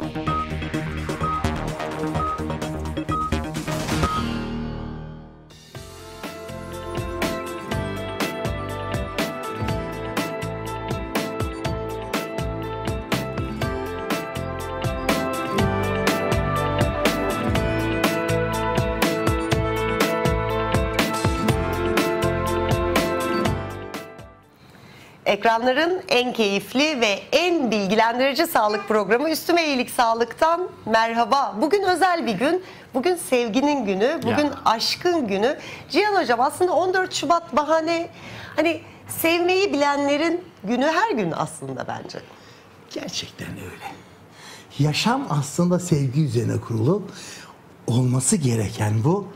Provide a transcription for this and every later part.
Thank you. Ekranların en keyifli ve en bilgilendirici sağlık programı Üstüme İyilik Sağlık'tan merhaba. Bugün özel bir gün. Bugün sevginin günü, bugün Ya. aşkın günü. Cihan Hocam aslında 14 Şubat bahane hani sevmeyi bilenlerin günü her gün aslında bence. Gerçekten öyle. Yaşam aslında sevgi üzerine kurulu. Olması gereken bu.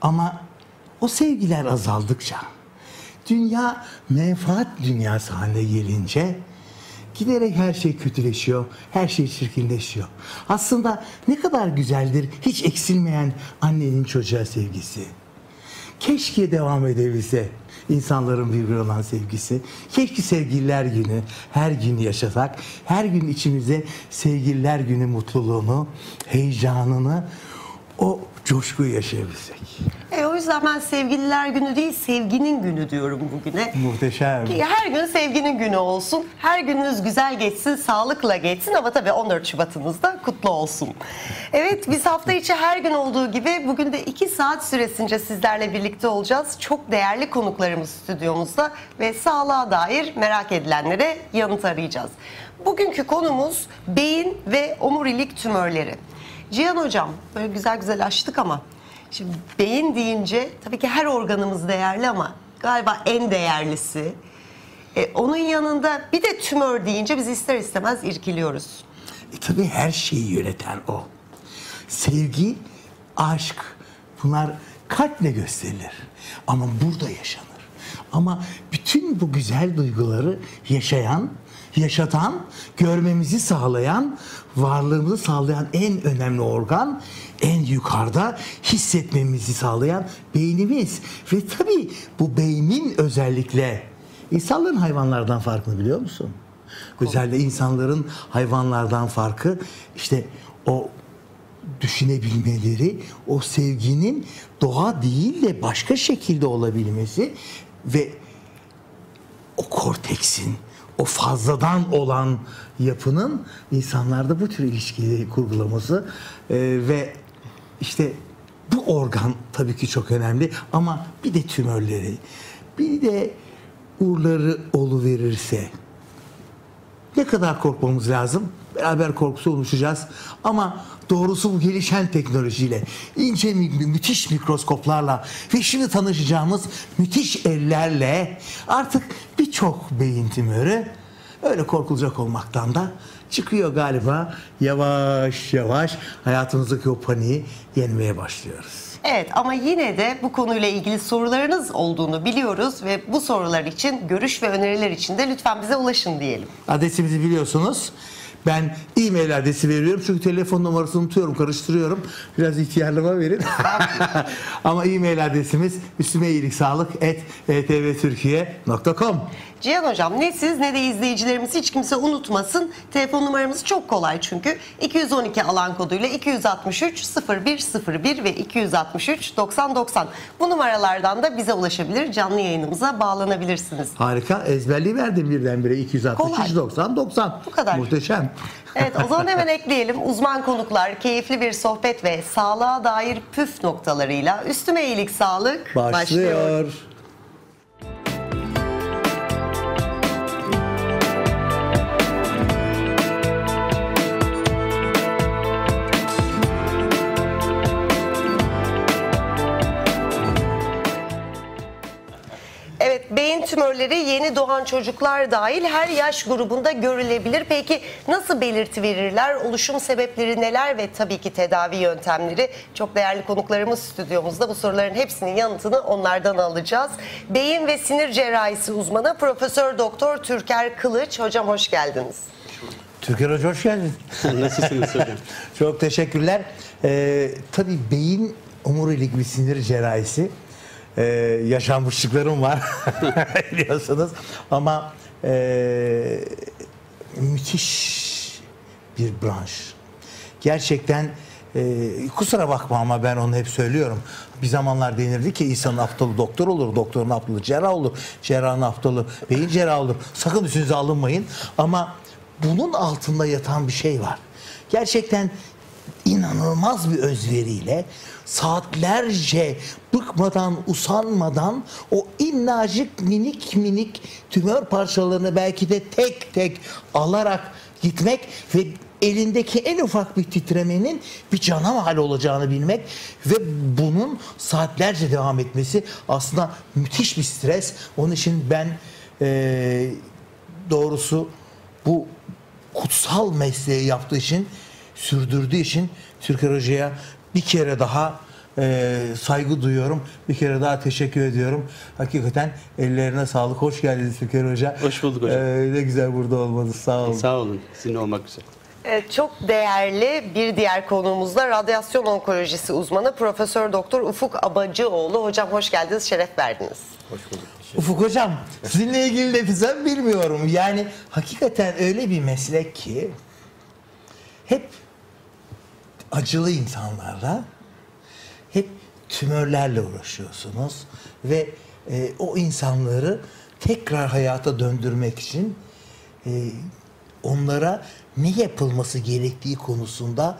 Ama o sevgiler azaldıkça, dünya menfaat dünyası haline gelince giderek her şey kötüleşiyor, her şey çirkinleşiyor. Aslında ne kadar güzeldir hiç eksilmeyen annenin çocuğa sevgisi. Keşke devam edebilse insanların birbirine olan sevgisi. Keşke sevgililer günü her gün yaşasak. Her gün içimize sevgililer günü mutluluğunu, heyecanını, o coşkuyu yaşayabilsek. E, o yüzden ben sevgililer günü değil sevginin günü diyorum bugüne. Muhteşem. Ki her gün sevginin günü olsun. Her gününüz güzel geçsin, sağlıkla geçsin ama tabii 14 Şubat'ınız da kutlu olsun. Evet biz hafta içi her gün olduğu gibi bugün de 2 saat süresince sizlerle birlikte olacağız. Çok değerli konuklarımız stüdyomuzda ve sağlığa dair merak edilenlere yanıt arayacağız. Bugünkü konumuz beyin ve omurilik tümörleri. Cihan Hocam böyle güzel güzel açtık ama şimdi beyin deyince tabii ki her organımız değerli ama galiba en değerlisi. E, onun yanında bir de tümör deyince biz ister istemez irkiliyoruz. E tabii her şeyi yöneten o. Sevgi, aşk bunlar kalple gösterilir. Ama burada yaşanır. Ama bütün bu güzel duyguları yaşayan, yaşatan, görmemizi sağlayan, varlığımızı sağlayan en önemli organ, en yukarıda hissetmemizi sağlayan beynimiz. Ve tabii bu beynin özellikle insanların hayvanlardan farkını biliyor musun? Özellikle insanların hayvanlardan farkı işte o düşünebilmeleri, o sevginin doğa değil de başka şekilde olabilmesi ve o korteksin, o fazladan olan yapının insanlarda bu tür ilişkileri kurgulaması e, ve işte bu organ tabii ki çok önemli ama bir de tümörleri, bir de uğurları verirse ne kadar korkmamız lazım? Beraber korkusu oluşacağız. Ama doğrusu bu gelişen teknolojiyle, ince mü- mü- müthiş mikroskoplarla ve şimdi tanışacağımız müthiş ellerle artık birçok beyin tümörü öyle korkulacak olmaktan da çıkıyor galiba. Yavaş yavaş hayatımızdaki o paniği yenmeye başlıyoruz. Evet ama yine de bu konuyla ilgili sorularınız olduğunu biliyoruz ve bu sorular için görüş ve öneriler için de lütfen bize ulaşın diyelim. Adresimizi biliyorsunuz. Ben e-mail adresi veriyorum çünkü telefon numarasını unutuyorum, karıştırıyorum. Biraz ihtiyarlama verin. Ama e-mail adresimiz üstüme iyilik sağlık et Cihan Hocam ne siz ne de izleyicilerimiz hiç kimse unutmasın. Telefon numaramız çok kolay çünkü. 212 alan koduyla 263 0101 ve 263 9090. Bu numaralardan da bize ulaşabilir, canlı yayınımıza bağlanabilirsiniz. Harika. Ezberliği verdim birdenbire. 263 Kolay. 90 90. Bu kadar. Muhteşem. Evet o zaman hemen ekleyelim. Uzman konuklar, keyifli bir sohbet ve sağlığa dair püf noktalarıyla Üstüme iyilik Sağlık Başlıyor. Evet tümörleri yeni doğan çocuklar dahil her yaş grubunda görülebilir. Peki nasıl belirti verirler? Oluşum sebepleri neler ve tabii ki tedavi yöntemleri? Çok değerli konuklarımız stüdyomuzda bu soruların hepsinin yanıtını onlardan alacağız. Beyin ve sinir cerrahisi uzmanı Profesör Doktor Türker Kılıç. Hocam hoş geldiniz. Türker Hoca hoş geldin. Nasılsınız hocam? Çok teşekkürler. Ee, tabii beyin omurilik ve sinir cerrahisi ee, yaşanmışlıklarım var biliyorsunuz ama ee, müthiş bir branş. gerçekten e, kusura bakma ama ben onu hep söylüyorum. Bir zamanlar denirdi ki insanın aptalı doktor olur, doktorun aptalı cerrah olur, cerrahın aptalı beyin cerrahı olur. Sakın üstünüze alınmayın. Ama bunun altında yatan bir şey var. Gerçekten inanılmaz bir özveriyle saatlerce bıkmadan, usanmadan o innacık minik minik tümör parçalarını belki de tek tek alarak gitmek ve elindeki en ufak bir titremenin bir cana mal olacağını bilmek ve bunun saatlerce devam etmesi aslında müthiş bir stres. Onun için ben eee, doğrusu bu kutsal mesleği yaptığı için, sürdürdüğü için Türker Hoca'ya bir kere daha e, saygı duyuyorum. Bir kere daha teşekkür ediyorum. Hakikaten ellerine sağlık. Hoş geldiniz Türker Hoca. Hoş bulduk hocam. E, ne güzel burada olmanız. Sağ olun. Sağ olun. Sizinle olmak güzel. Evet, çok değerli bir diğer konuğumuz da radyasyon onkolojisi uzmanı Profesör Doktor Ufuk Abacıoğlu. Hocam hoş geldiniz, şeref verdiniz. Ufuk Hocam sizinle ilgili ne desem bilmiyorum. Yani hakikaten öyle bir meslek ki hep acılı insanlarla hep tümörlerle uğraşıyorsunuz ve e, o insanları tekrar hayata döndürmek için e, onlara ne yapılması gerektiği konusunda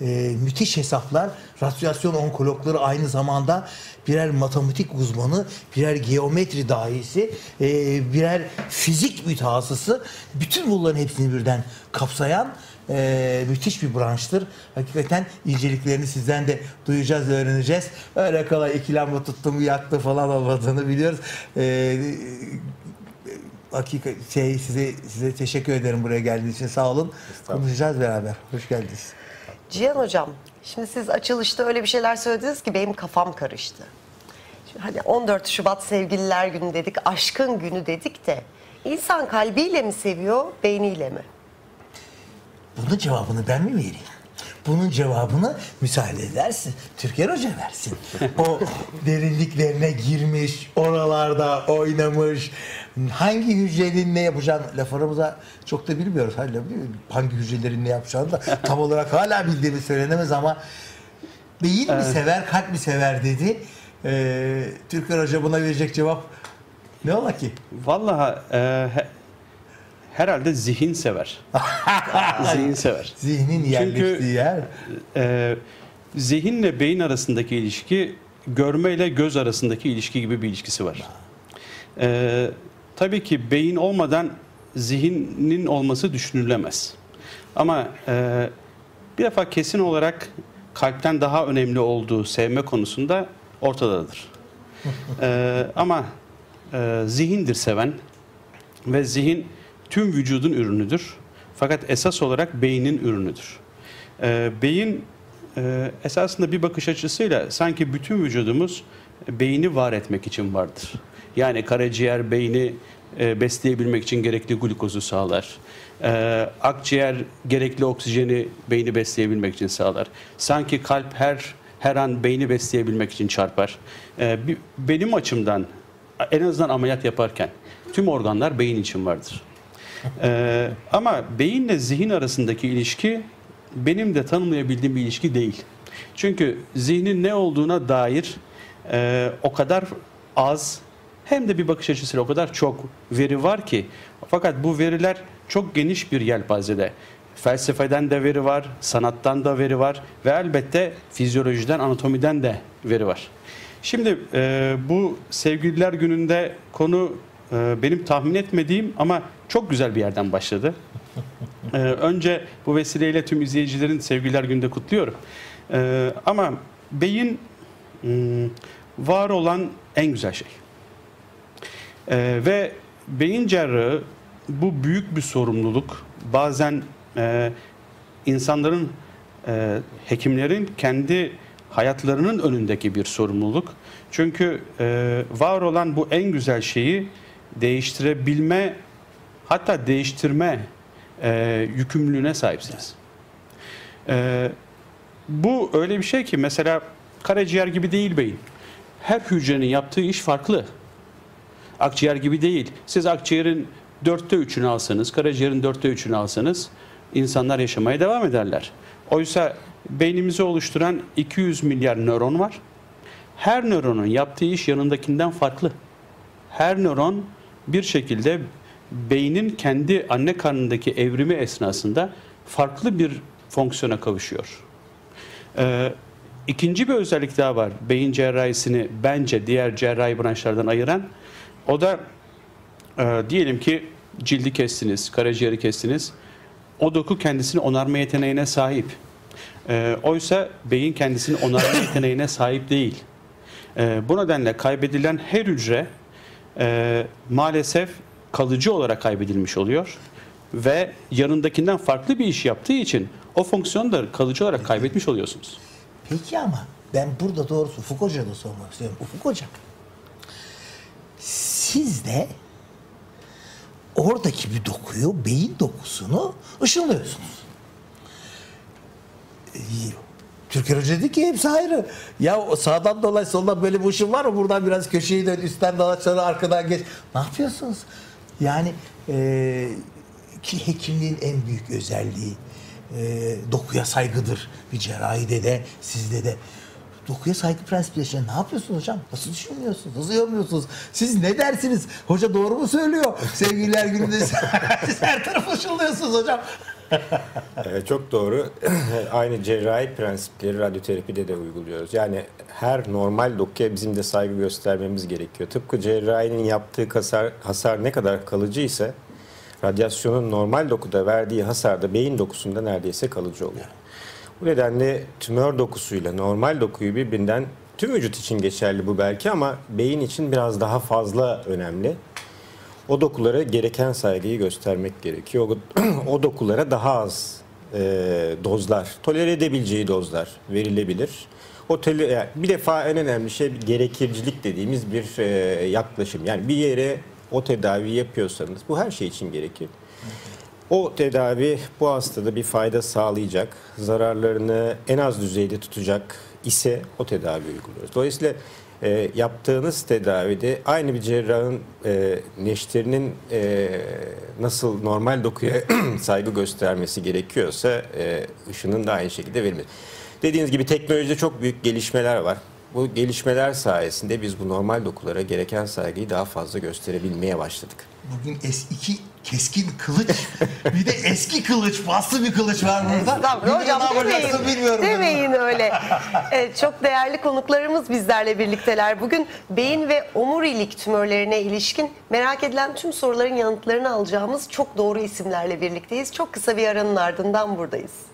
e, müthiş hesaplar. Radyasyon onkologları aynı zamanda birer matematik uzmanı, birer geometri dahisi, e, birer fizik mütehassısı. Bütün bunların hepsini birden kapsayan e, müthiş bir branştır. Hakikaten inceliklerini sizden de duyacağız, öğreneceğiz. Öyle kolay iki lamba tuttum yaktı falan olmadığını biliyoruz. E, Hakika şey size size teşekkür ederim buraya geldiğiniz için sağ olun. Konuşacağız beraber. Hoş geldiniz. Cihan Hocam, şimdi siz açılışta öyle bir şeyler söylediniz ki benim kafam karıştı. Şimdi hani 14 Şubat Sevgililer Günü dedik, aşkın günü dedik de insan kalbiyle mi seviyor, beyniyle mi? Bunun cevabını ben mi vereyim? Bunun cevabını müsaade edersin. Türker Hoca versin. O derinliklerine girmiş, oralarda oynamış. Hangi hücrenin ne yapacağını, laf aramıza çok da bilmiyoruz. Hala bilmiyorum. Hangi hücrelerin ne yapacağını da tam olarak hala bildiğimi söylenemez ama beyin mi sever, kalp mi sever dedi. Ee, Türker Hoca buna verecek cevap ne ola ki? Vallahi e, herhalde zihin sever. zihin sever. Zihnin yerleştiği yer. E, zihinle beyin arasındaki ilişki görme ile göz arasındaki ilişki gibi bir ilişkisi var. E, tabii ki beyin olmadan zihnin olması düşünülemez. Ama e, bir defa kesin olarak kalpten daha önemli olduğu sevme konusunda ortadadır. E, ama e, zihindir seven ve zihin tüm vücudun ürünüdür. Fakat esas olarak beynin ürünüdür. E, beyin e, esasında bir bakış açısıyla sanki bütün vücudumuz beyni var etmek için vardır. Yani karaciğer beyni e, besleyebilmek için gerekli glukozu sağlar. E, akciğer gerekli oksijeni beyni besleyebilmek için sağlar. Sanki kalp her her an beyni besleyebilmek için çarpar. E, benim açımdan en azından ameliyat yaparken tüm organlar beyin için vardır. Ee, ama beyinle zihin arasındaki ilişki benim de tanımlayabildiğim bir ilişki değil. Çünkü zihnin ne olduğuna dair e, o kadar az hem de bir bakış açısıyla o kadar çok veri var ki fakat bu veriler çok geniş bir yelpazede. Felsefeden de veri var, sanattan da veri var ve elbette fizyolojiden, anatomiden de veri var. Şimdi e, bu sevgililer gününde konu benim tahmin etmediğim ama çok güzel bir yerden başladı. E, önce bu vesileyle tüm izleyicilerin sevgililer gününde kutluyorum. E, ama beyin hmm, var olan en güzel şey. Ve beyin cerrahı bu büyük bir sorumluluk. Bazen e, insanların, e, hekimlerin kendi hayatlarının önündeki bir sorumluluk. Çünkü e, var olan bu en güzel şeyi değiştirebilme, hatta değiştirme e, yükümlülüğüne sahipsiniz. E, bu öyle bir şey ki mesela karaciğer gibi değil beyin. Her hücrenin yaptığı iş farklı. Akciğer gibi değil. Siz akciğerin dörtte üçünü alsanız, karaciğerin dörtte üçünü alsanız insanlar yaşamaya devam ederler. Oysa beynimizi oluşturan 200 milyar nöron var. Her nöronun yaptığı iş yanındakinden farklı. Her nöron bir şekilde beynin kendi anne karnındaki evrimi esnasında farklı bir fonksiyona kavuşuyor. Ee, ikinci bir özellik daha var. Beyin cerrahisini bence diğer cerrahi branşlardan ayıran. O da e, diyelim ki cildi kestiniz, karaciğeri kestiniz. O doku kendisini onarma yeteneğine sahip. Ee, oysa beyin kendisini onarma yeteneğine sahip değil. Ee, bu nedenle kaybedilen her hücre e, maalesef kalıcı olarak kaybedilmiş oluyor ve yanındakinden farklı bir iş yaptığı için o fonksiyonu da kalıcı olarak kaybetmiş oluyorsunuz. Peki ama ben burada doğrusu Ufuk Hoca'ya da sormak istiyorum. Ufuk Hocam, siz de oradaki bir dokuyu, beyin dokusunu ışınlıyorsunuz. Türker Hoca dedi ki hepsi ayrı. Ya sağdan dolaş soldan böyle bir ışın var mı? Buradan biraz köşeyi dön, üstten dolaş arkadan geç. Ne yapıyorsunuz? Yani e, ki hekimliğin en büyük özelliği e, dokuya saygıdır. Bir cerrahide de sizde de. Dokuya saygı prensipleri için ne yapıyorsunuz hocam? Nasıl düşünüyorsunuz? Nasıl yorumluyorsunuz? Siz ne dersiniz? Hoca doğru mu söylüyor? Sevgililer gününde siz her tarafı ışınlıyorsunuz hocam. Çok doğru. Aynı cerrahi prensipleri radyoterapide de uyguluyoruz. Yani her normal dokuya bizim de saygı göstermemiz gerekiyor. Tıpkı cerrahinin yaptığı hasar, hasar ne kadar kalıcı ise radyasyonun normal dokuda verdiği hasar da beyin dokusunda neredeyse kalıcı oluyor. Bu nedenle tümör dokusuyla normal dokuyu birbirinden tüm vücut için geçerli bu belki ama beyin için biraz daha fazla önemli. O dokulara gereken saygıyı göstermek gerekiyor. O, o dokulara daha az e, dozlar, tolere edebileceği dozlar verilebilir. O tele, yani bir defa en önemli şey gerekircilik dediğimiz bir e, yaklaşım. Yani bir yere o tedavi yapıyorsanız bu her şey için gerekir. O tedavi bu hastada bir fayda sağlayacak, zararlarını en az düzeyde tutacak ise o tedavi uyguluyoruz. Dolayısıyla e, yaptığınız tedavide aynı bir cerrahın e, neşterinin e, nasıl normal dokuya saygı göstermesi gerekiyorsa e, ışının da aynı şekilde verilmesi. Dediğiniz gibi teknolojide çok büyük gelişmeler var. Bu gelişmeler sayesinde biz bu normal dokulara gereken saygıyı daha fazla gösterebilmeye başladık. Bugün S2 keskin kılıç bir de eski kılıç bastı bir kılıç var burada. Estağfurullah hocam ne yapacaksın demeyin, bilmiyorum. demeyin öyle. Evet, çok değerli konuklarımız bizlerle birlikteler. Bugün beyin ve omurilik tümörlerine ilişkin merak edilen tüm soruların yanıtlarını alacağımız çok doğru isimlerle birlikteyiz. Çok kısa bir aranın ardından buradayız.